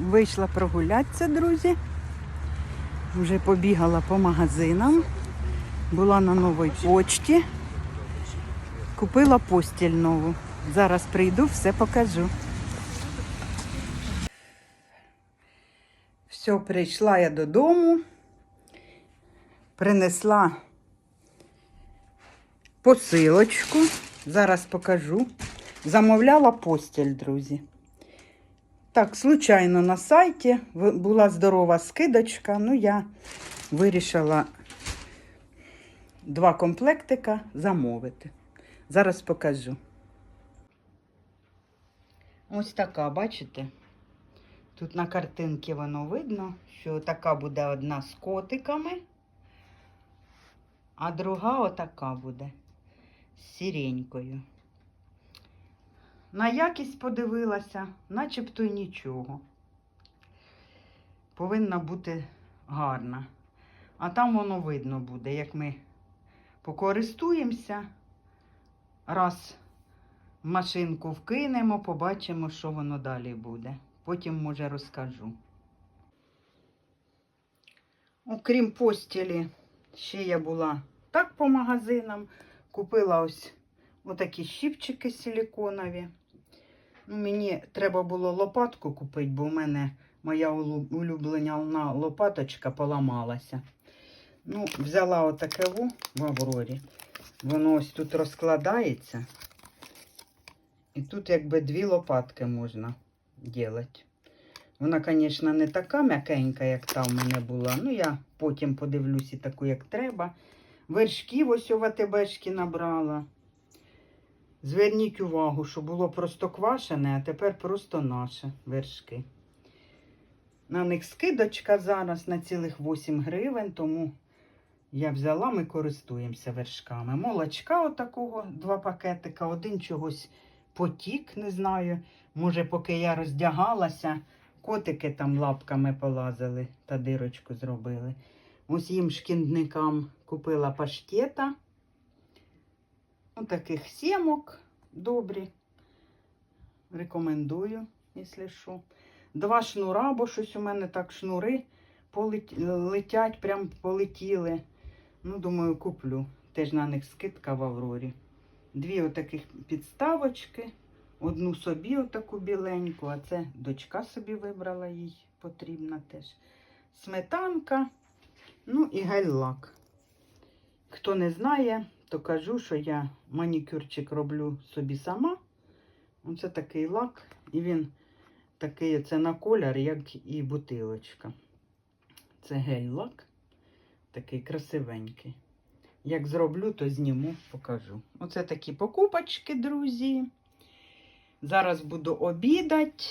Вийшла прогулятися, друзі. Вже побігала по магазинам. Була на новій почті. Купила постіль нову. Зараз прийду, все покажу. Все, прийшла я додому. Принесла посилочку. Зараз покажу. Замовляла постіль, друзі. Так, случайно на сайті була здорова скидочка. Ну, я вирішила два комплектика замовити. Зараз покажу. Ось така, бачите? Тут на картинці воно видно, що така буде одна з котиками, а друга отака буде з сіренькою. На якість подивилася, начебто й нічого. Повинна бути гарна. А там воно видно буде, як ми покористуємося, раз машинку вкинемо, побачимо, що воно далі буде. Потім, може, розкажу. Окрім постілі, ще я була так по магазинам. Купила ось отакі щипчики силіконові. Ну, мені треба було лопатку купити, бо в мене моя улю- улюблена лопаточка поламалася. Ну, взяла отаке в Аврорі. Воно ось тут розкладається. І тут якби дві лопатки можна робити. Вона, звісно, не така м'якенька, як та в мене була. Ну, я потім подивлюсь таку, як треба. Вершків ось у ВТБшки набрала. Зверніть увагу, що було просто квашене, а тепер просто наші вершки. На них скидочка зараз на цілих 8 гривень, тому я взяла, ми користуємося вершками. Молочка отакого, два пакетика, один чогось потік, не знаю. Може, поки я роздягалася, котики там лапками полазили та дирочку зробили. Ось їм шкідникам купила паштета. Отаких сімок добрі. Рекомендую, якщо що. Два шнура, бо щось у мене так шнури полет... летять, прям полетіли. Ну, думаю, куплю. Теж на них скидка в Аврорі. Дві отаких підставочки. Одну собі отаку біленьку, а це дочка собі вибрала їй потрібна теж. Сметанка, ну і гель-лак. Хто не знає, то кажу, що я манікюрчик роблю собі сама. Оце такий лак, і він такий це на колір, як і бутилочка. Це гель-лак, такий красивенький. Як зроблю, то зніму, покажу. Оце такі покупочки, друзі. Зараз буду обідати.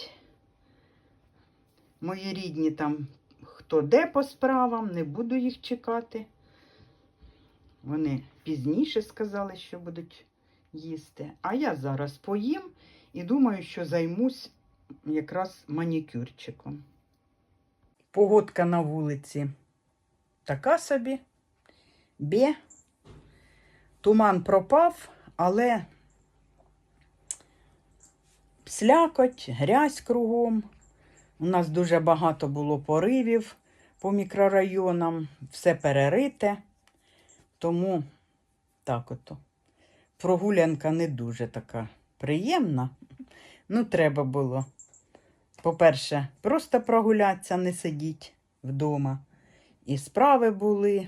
Мої рідні там, хто де по справам, не буду їх чекати. Вони пізніше сказали, що будуть їсти. А я зараз поїм і думаю, що займусь якраз манікюрчиком. Погодка на вулиці така собі. Бє. Туман пропав, але слякоть, грязь кругом. У нас дуже багато було поривів по мікрорайонам, все перерите. Тому так ото. Прогулянка не дуже така приємна. Ну, треба було. По-перше, просто прогулятися, не сидіть вдома. І справи були.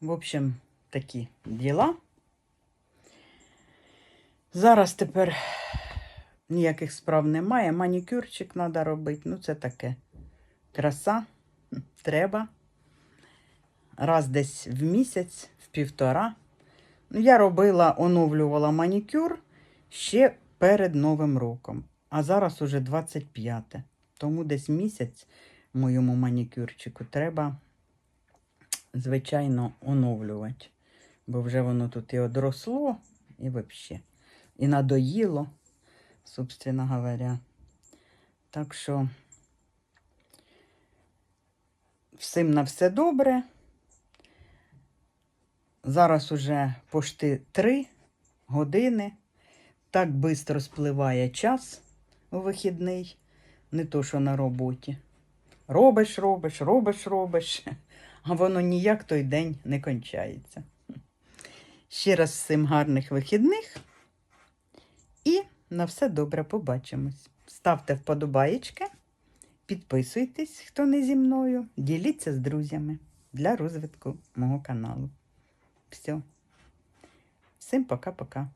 В общем, такі діла. Зараз тепер ніяких справ немає. Манікюрчик треба робити. Ну, це таке. Краса. Треба. Раз десь в місяць, в півтора. Ну, я робила, оновлювала манікюр ще перед Новим роком. А зараз уже 25. Тому десь місяць моєму манікюрчику треба, звичайно, оновлювати. Бо вже воно тут і одросло, і взагалі. І надоїло, собственно говоря. Так що всім на все добре. Зараз уже пошти три години. Так швидко спливає час у вихідний. Не то, що на роботі. Робиш, робиш, робиш, робиш, а воно ніяк той день не кончається. Ще раз всім гарних вихідних і на все добре побачимось. Ставте вподобаєчки, підписуйтесь, хто не зі мною, діліться з друзями для розвитку мого каналу. Все. Всім пока-пока.